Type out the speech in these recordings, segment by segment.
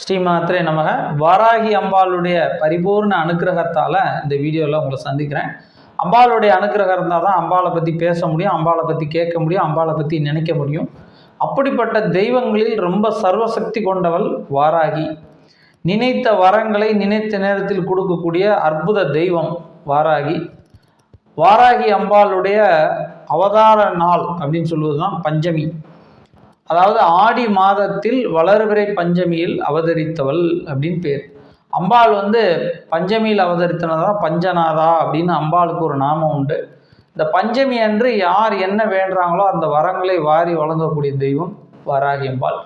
ஸ்ரீமாத்திரே நமக. வாராகி அம்பாளுடைய பரிபூர்ண அனுக்கிரகத்தால் இந்த வீடியோவில் உங்களை சந்திக்கிறேன். அம்பாளுடைய அனுகிரகம் இருந்தால் தான் அம்பாளை பற்றி பேச முடியும் அம்பாளை பற்றி கேட்க முடியும் அம்பாளை பற்றி நினைக்க முடியும். அப்படிப்பட்ட தெய்வங்களில் ரொம்ப சர்வசக்தி கொண்டவள் வாராகி. நினைத்த வரங்களை நினைத்த நேரத்தில் கொடுக்கக்கூடிய அற்புத தெய்வம் வாராகி. வாராகி அம்பாளுடைய அவதார நாள் அப்படின்னு சொல்வது தான் பஞ்சமி. அதாவது ஆடி மாதத்தில் வளர்விரை பஞ்சமியில் அவதரித்தவள் அப்படின்னு பேர். அம்பாள் வந்து பஞ்சமியில் அவதரித்தனதான் பஞ்சநாதா அப்படின்னு அம்பாளுக்கு ஒரு நாமம் உண்டு. இந்த பஞ்சமி அன்று யார் என்ன வேண்டுறாங்களோ அந்த வரங்களை வாரி வழங்கக்கூடிய தெய்வம் வாராகி அம்பாள்.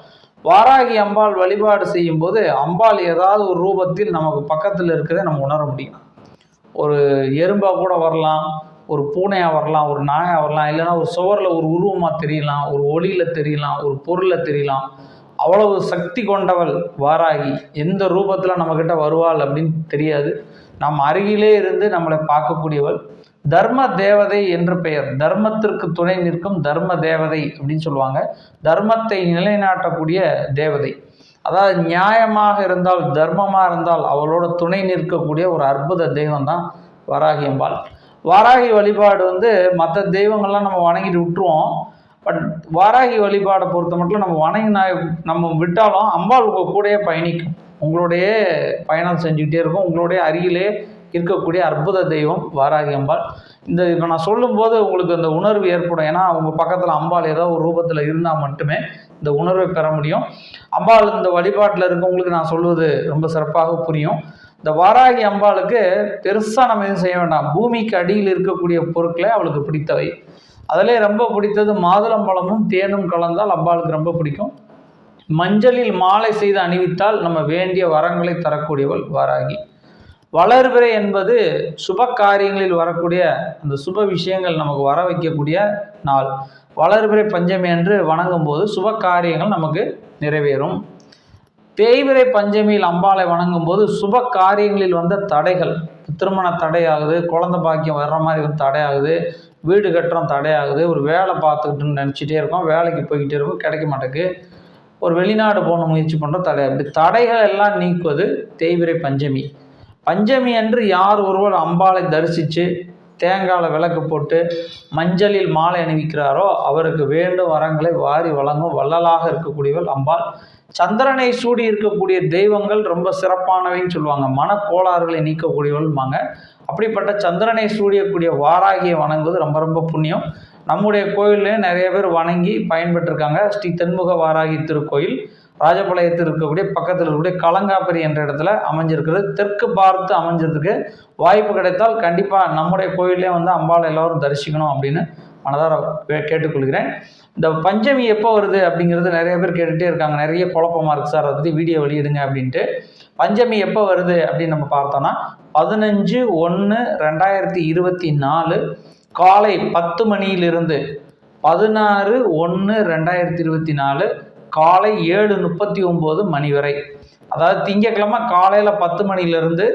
வாராகி அம்பாள் வழிபாடு செய்யும்போது அம்பாள் ஏதாவது ஒரு ரூபத்தில் நமக்கு பக்கத்தில் இருக்கிறத நம்ம உணர முடியும். ஒரு எறும்பாக கூட வரலாம் ஒரு பூனையாக வரலாம் ஒரு நாயாக வரலாம் இல்லைன்னா ஒரு சுவரில் ஒரு உருவமாக தெரியலாம் ஒரு ஒளியில் தெரியலாம் ஒரு பொருளில் தெரியலாம். அவ்வளவு சக்தி கொண்டவள் வாராகி. எந்த ரூபத்தில் நம்மக்கிட்ட வருவாள் அப்படின்னு தெரியாது. நம் அருகிலே இருந்து நம்மளை பார்க்கக்கூடியவள். தர்ம தேவதை என்ற பெயர். தர்மத்திற்கு துணை நிற்கும் தர்ம தேவதை அப்படின்னு சொல்லுவாங்க. தர்மத்தை நிலைநாட்டக்கூடிய தேவதை. அதாவது நியாயமாக இருந்தால் தர்மமாக இருந்தால் அவளோட துணை நிற்கக்கூடிய ஒரு அற்புத தெய்வம் தான் வராகியம்பாள் வாராகி வழிபாடு வந்து மற்ற தெய்வங்கள்லாம் நம்ம வணங்கிட்டு விட்டுருவோம். பட் வாராகி வழிபாடை பொறுத்த மட்டும் நம்ம வணங்கினா நம்ம விட்டாலும் அம்பாள் உங்கள் கூடயே பயணிக்கும். உங்களுடைய பயணம் செஞ்சுக்கிட்டே இருக்கும். உங்களுடைய அருகிலே இருக்கக்கூடிய அற்புத தெய்வம் வாராகி அம்பாள். இந்த இப்போ நான் சொல்லும்போது உங்களுக்கு அந்த உணர்வு ஏற்படும். ஏன்னா அவங்க பக்கத்தில் அம்பாள் ஏதோ ஒரு ரூபத்தில் இருந்தால் மட்டுமே இந்த உணர்வை பெற முடியும். அம்பாள் இந்த வழிபாட்டில் இருக்கவங்களுக்கு நான் சொல்வது ரொம்ப சிறப்பாக புரியும். இந்த வாராகி அம்பாளுக்கு பெருசாக நம்ம எதுவும் செய்ய வேண்டாம். பூமிக்கு அடியில் இருக்கக்கூடிய பொருட்களே அவளுக்கு பிடித்தவை. அதிலே ரொம்ப பிடித்தது மாதுளம்பழமும் தேனும் கலந்தால் அம்பாளுக்கு ரொம்ப பிடிக்கும். மஞ்சளில் மாலை செய்து அணிவித்தால் நம்ம வேண்டிய வரங்களை தரக்கூடியவள் வாராகி. வளர்பிறை என்பது சுப காரியங்களில் வரக்கூடிய அந்த சுப விஷயங்கள் நமக்கு வர வைக்கக்கூடிய நாள். வளர்பிறை பஞ்சமி என்று வணங்கும் போது சுப காரியங்கள் நமக்கு நிறைவேறும். தேய்பிரை பஞ்சமியில் அம்பாளை வணங்கும் போது சுப காரியங்களில் வந்த தடைகள். திருமண தடையாகுது குழந்தை பாக்கியம் வர்ற மாதிரி வந்து தடையாகுது வீடு கட்டுறோம் தடையாகுது ஒரு வேலை பார்த்துக்கிட்டுன்னு நினச்சிட்டே இருக்கோம் வேலைக்கு போய்கிட்டே இருக்கோம் கிடைக்க மாட்டேங்குது. ஒரு வெளிநாடு போன முயற்சி பண்ணுறோம் தடை. அப்படி தடைகள் எல்லாம் நீக்குவது தேய்பிரை பஞ்சமி. பஞ்சமி அன்று யார் ஒருவர் அம்பாளை தரிசித்து தேங்காயில் விளக்கு போட்டு மஞ்சளில் மாலை அணிவிக்கிறாரோ அவருக்கு வேண்டும் வரங்களை வாரி வழங்கும் வள்ளலாக இருக்கக்கூடியவள் அம்பாள். சந்திரனை சூடி இருக்கக்கூடிய தெய்வங்கள் ரொம்ப சிறப்பானவைன்னு சொல்லுவாங்க. மனக்கோளாறுகளை நீக்கக்கூடியவள்பாங்க அப்படிப்பட்ட சந்திரனை சூடியக்கூடிய வாராகியை வணங்குவது ரொம்ப ரொம்ப புண்ணியம். நம்முடைய கோயில்லையும் நிறைய பேர் வணங்கி பயன்பெற்றிருக்காங்க. ஸ்ரீ தென்முக வாராகி திருக்கோயில் ராஜபாளையத்தில் இருக்கக்கூடிய பக்கத்தில் இருக்கக்கூடிய கலங்காப்பரி என்ற இடத்துல அமைஞ்சிருக்கிறது. தெற்கு பார்த்து அமைஞ்சதுக்கு வாய்ப்பு கிடைத்தால் கண்டிப்பாக நம்முடைய கோயிலே வந்து அம்பாள் எல்லோரும் தரிசிக்கணும் அப்படின்னு மனதார கேட்டுக்கொள்கிறேன். இந்த பஞ்சமி எப்போ வருது அப்படிங்கிறது நிறைய பேர் கேட்டுகிட்டே இருக்காங்க. நிறைய குழப்பமாக இருக்குது சார். அதை பற்றி வீடியோ வெளியிடுங்க அப்படின்ட்டு. பஞ்சமி எப்போ வருது அப்படின்னு நம்ம பார்த்தோன்னா பதினஞ்சு ஒன்று ரெண்டாயிரத்தி இருபத்தி நாலு காலை பத்து மணியிலிருந்து பதினாறு ஒன்று ரெண்டாயிரத்தி இருபத்தி நாலு காலை ஏழு முப்பத்தி ஒம்பது மணி வரை. அதாவது திங்கக்கிழமை காலையில் பத்து மணிலேருந்து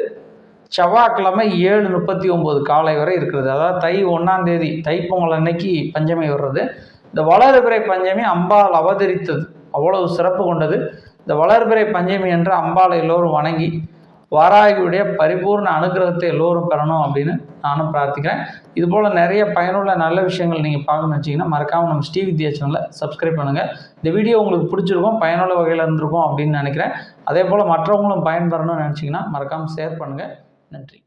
செவ்வாய்க்கிழமை ஏழு முப்பத்தி ஒம்பது காலை வரை இருக்கிறது. அதாவது தை ஒன்றாம் தேதி தைப்பொங்கல் அன்னைக்கு பஞ்சமி வர்றது. இந்த வளர்பிறை பஞ்சமி அம்பாள் அவதரித்தது. அவ்வளவு சிறப்பு கொண்டது. இந்த வளர்பிறை பஞ்சமி என்று அம்பாளை எல்லோரும் வணங்கி வாராகியுடைய பரிபூர்ண அனுகிரகத்தை எல்லோரும் பெறணும் அப்படின்னு நானும் பிரார்த்திக்கிறேன். இதுபோல் நிறைய பயனுள்ள நல்ல விஷயங்கள் நீங்கள் பார்க்கணும்னு வச்சிங்கன்னா மறக்காமல் நம்ம ஸ்ரீ வித்யா சேனலை சப்ஸ்கிரைப் பண்ணுங்கள் இந்த வீடியோ உங்களுக்கு பிடிச்சிருக்கும் பயனுள்ள வகையில் இருந்திருக்கும் அப்படின்னு நினைக்கிறேன். அதே போல் மற்றவங்களும் பயன்பெறணும்னு நினச்சிங்கன்னா மறக்காமல் ஷேர் பண்ணுங்கள் நன்றி.